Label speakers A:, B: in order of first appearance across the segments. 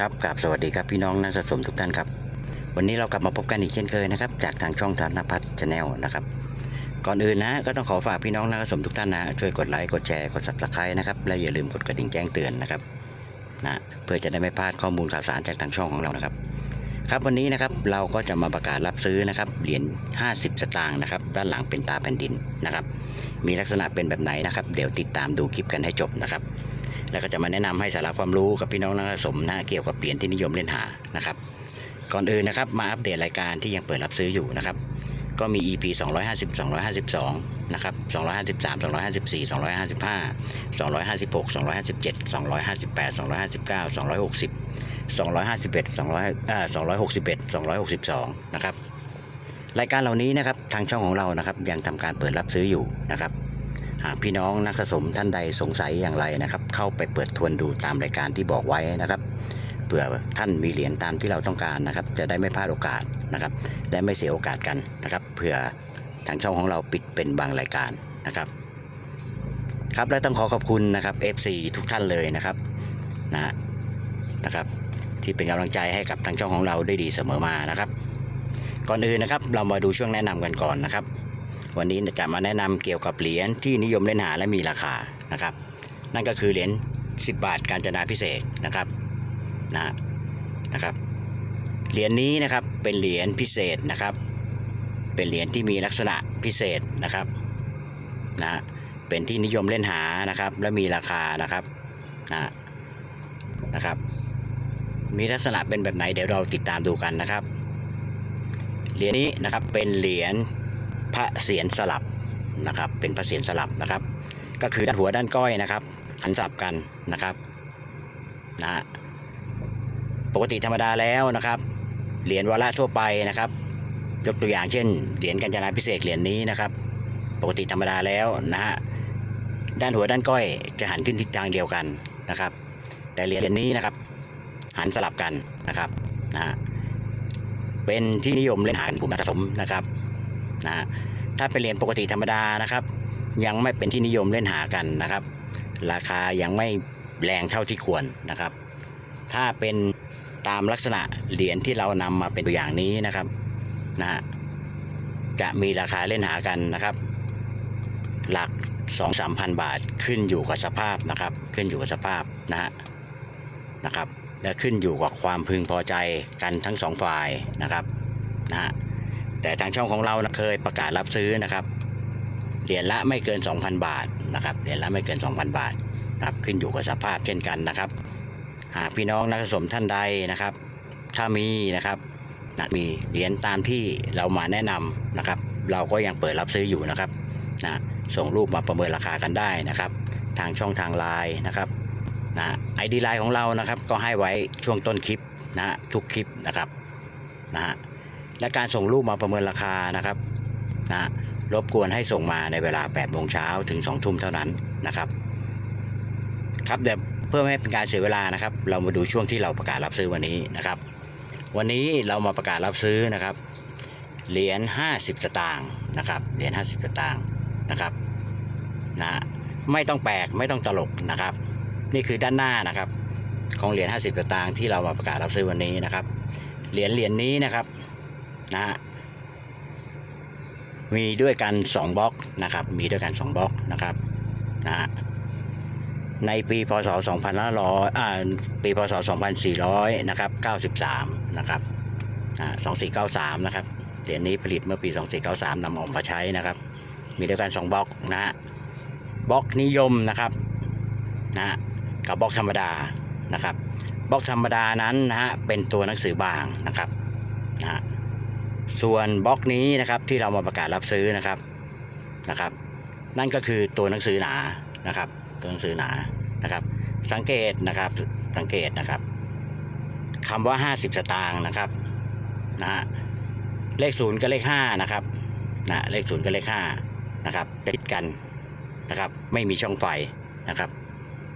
A: ครับกับสวัสดีครับพี่น้องนักสะสมทุกท่านครับ วันนี้เรากลับมาพบกันอีกเช่นเคยนะครับ จากทางช่องธนพัฒน์ชาแนลนะครับ ก่อนอื่นนะก็ต้องขอฝากพี่น้องนักสะสมทุกท่านนะช่วยกดไลค์กดแชร์กด subscribe นะครับและอย่าลืมกดกระดิ่งแจ้งเตือนนะครับนะเพื่อจะได้ไม่พลาดข้อมูลข่าวสารจากทางช่องของเรานะครับ ครับวันนี้นะครับเราก็จะมาประกาศรับซื้อนะครับเหรียญ50 สตางค์นะครับ ด้านหลังเป็นตาแผ่นดินนะครับ มีลักษณะเป็นแบบไหนนะครับ เดี๋ยวติดตามดูคลิปกันให้จบนะครับ แล้วก็จะมาแนะนำให้สาระความรู้กับพี่น้องนักสะสมนะเกี่ยวกับเหรียญที่นิยมเล่นหานะครับ ก่อนอื่นนะครับมาอัปเดตรายการที่ยังเปิดรับซื้ออยู่นะครับ ก็มี EP 250 252 นะครับ 253 254 255 256 257 258 259 260 251 200อ่า261 262 นะครับ รายการเหล่านี้นะครับทางช่องของเรานะครับยังทำการเปิดรับซื้ออยู่นะครับ หากพี่น้องนักสะสมท่านใดสงสัยอย่างไรนะครับ เข้าไปเปิดทวนดูตามรายการที่บอกไว้นะครับเผื่อท่านมีเหรียญตามที่เราต้องการนะครับ จะได้ไม่พลาดโอกาสนะครับ และไม่เสียโอกาสกันนะครับเผื่อทางช่องของเราปิดเป็นบางรายการนะครับ ครับและต้องขอขอบคุณนะครับ FC ทุกท่านเลยนะครับนะนะครับ ที่เป็นกำลังใจให้กับทางช่องของเราได้ดีเสมอมานะครับ ก่อนอื่นนะครับ เรามาดูช่วงแนะนำกันก่อนนะครับ วันนี้จะมาแนะนำเกี่ยวกับเหรียญที่นิยมเล่นหาและมีราคานะครับ นั่นก็คือเหรียญ10 บาทการจนาพิเศษนะครับนะนะครับเหรียญนี้นะครับเป็นเหรียญพิเศษนะครับ เป็นเหรียญที่มีลักษณะพิเศษนะครับนะเป็นที่นิยมเล่นหานะครับ และมีราคานะครับนะนะครับ มีลักษณะเป็นแบบไหนเดี๋ยวเราติดตามดูกันนะครับเหรียญนี้นะครับเป็นเหรียญ พระเศียรสลับนะครับ เป็นพระเศียรสลับนะครับ ก็คือด้านหัวด้านก้อยนะครับหันสลับกันนะครับนะฮะปกติธรรมดาแล้วนะครับ เหรียญวาระทั่วไปนะครับ ยกตัวอย่างเช่น เหรียญกัญจนาพิเศษเหรียญนี้นะครับ ปกติธรรมดาแล้วนะฮะด้านหัวด้านก้อยจะหันขึ้นทิศทางเดียวกันนะครับ แต่เหรียญนี้นะครับ หันสลับกันนะครับนะฮะเป็นที่นิยมเล่นหากลุ่มนักสะสมนะครับ นะถ้าเป็นเหรียญปกติธรรมดานะครับ ยังไม่เป็นที่นิยมเล่นหากันนะครับ ราคายังไม่แรงเท่าที่ควรนะครับ ถ้าเป็นตามลักษณะเหรียญที่เรานำมาเป็นตัวอย่างนี้นะครับนะฮะจะมีราคาเล่นหากันนะครับ หลัก2 3 0 0 0 บาทขึ้นอยู่กับสภาพนะครับ ขึ้นอยู่กับสภาพนะฮะนะครับและขึ้นอยู่กับความพึงพอใจกันทั้งสองฝ่ายนะครับนะฮะ แต่ทางช่องของเรานะเคยประกาศรับซื้อนะครับเหรียญละไม่เกิน 2,000 บาทนะครับเหรียญละไม่เกิน 2,000 บาทครับขึ้นอยู่กับสภาพเช่นกันนะครับ หากพี่น้องนักสะสมท่านใดนะครับ ถ้ามีนะครับนะมีเหรียญตามที่เรามาแนะนำนะครับ เราก็ยังเปิดรับซื้ออยู่นะครับนะส่งรูปมาประเมินราคากันได้นะครับ ทางช่องทางไลน์นะครับนะไอดีไลน์ของเรานะครับก็ให้ไว้ช่วงต้นคลิปนะทุกคลิปนะครับนะฮะ และการส่งรูปมาประเมินราคานะครับนะรบกวนให้ส่งมาในเวลา8โมงเช้าถึง2ทุ่มเท่านั้นนะครับ ครับเดี๋ยวเพื่อไม่ให้เป็นการเสียเวลานะครับ เรามาดูช่วงที่เราประกาศรับซื้อวันนี้นะครับ วันนี้เรามาประกาศรับซื้อนะครับเหรียญ50 สตางค์นะครับเหรียญ50 สตางค์นะครับนะไม่ต้องแปลกไม่ต้องตลกนะครับ นี่คือด้านหน้านะครับ ของเหรียญ50 สตางค์ที่เรามาประกาศรับซื้อวันนี้นะครับเหรียญเหรียญนี้นะครับ นะฮะมีด้วยกัน 2บล็อกนะครับ มีด้วยกัน 2บล็อกนะครับนะฮะในปีพศ2500อ่าปีพศ2400นะครับ93นะครับอ่า2493นะครับเหรียญนี้ผลิตเมื่อปี 2493นำออกมาใช้นะครับ มีด้วยกัน 2บล็อกนะฮะบล็อกนิยมนะครับนะฮะกับบล็อกธรรมดานะครับบล็อกธรรมดานั้นนะฮะเป็นตัวหนังสือบางนะครับนะฮะ ส่วนบล็อกนี้นะครับที่เรามาประกาศรับซื้อนะครับนะครับ นั่นก็คือตัวหนังสือหนานะครับ ตัวหนังสือหนานะครับ สังเกตนะครับสังเกตนะครับคำว่า 50 สตางค์นะครับนะฮะเลขศูนย์กับเลข5นะครับนะเลขศูนย์กับเลข5นะครับติดกันนะครับ ไม่มีช่องไฟนะครับ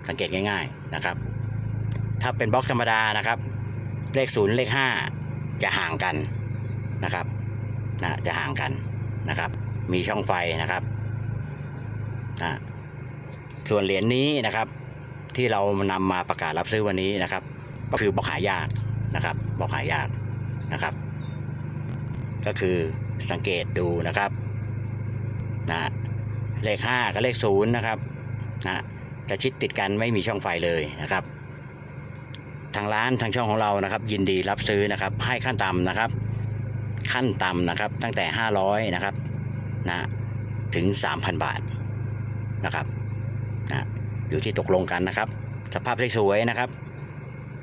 A: สังเกตง่าย ๆนะครับ ถ้าเป็นบล็อกธรรมดานะครับ เลขศูนย์เลข5จะห่างกัน นะครับนะจะห่างกันนะครับ มีช่องไฟนะครับนะส่วนเหรียญนี้นะครับ ที่เรานำมาประกาศรับซื้อวันนี้นะครับ ก็คือบอกหายากนะครับบอกหายากนะครับ ก็คือสังเกตดูนะครับนะเลขห้ากับเลขศูนย์นะครับนะจะชิดติดกันไม่มีช่องไฟเลยนะครับ ทางร้านทางช่องของเรานะครับ ยินดีรับซื้อนะครับ ให้ขั้นต่ำนะครับ ขั้นต่ำนะครับ ตั้งแต่ 500 นะครับนะถึง 3,000 บาทนะครับนะอยู่ที่ตกลงกันนะครับ สภาพสวยๆนะครับ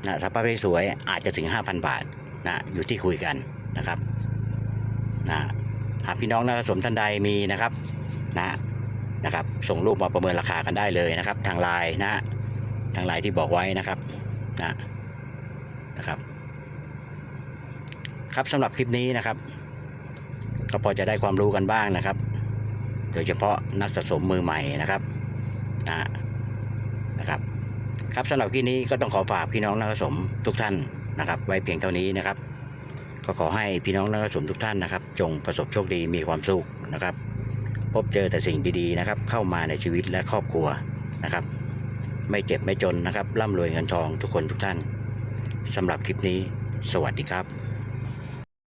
A: นะสภาพสวยๆอาจจะถึง 5,000 บาทนะอยู่ที่คุยกันนะครับนะหากพี่น้องนักสมท่านใดมีนะครับนะนะครับส่งรูปมาประเมินราคากันได้เลยนะครับ ทางไลน์นะทางไลน์ที่บอกไว้นะครับนะนะครับ ครับสำหรับคลิปนี้นะครับ ก็พอจะได้ความรู้กันบ้างนะครับ โดยเฉพาะนักสะสมมือใหม่นะครับนะนะครับ ครับสำหรับคลิปนี้ก็ต้องขอฝากพี่น้องนักสะสมทุกท่านนะครับ ไว้เพียงเท่านี้นะครับ ก็ขอให้พี่น้องนักสะสมทุกท่านนะครับ จงประสบโชคดีมีความสุขนะครับ พบเจอแต่สิ่งดีๆนะครับ เข้ามาในชีวิตและครอบครัวนะครับ ไม่เจ็บไม่จนนะครับร่ำรวยเงินทองทุกคนทุกท่านสำหรับคลิปนี้ สวัสดีครับ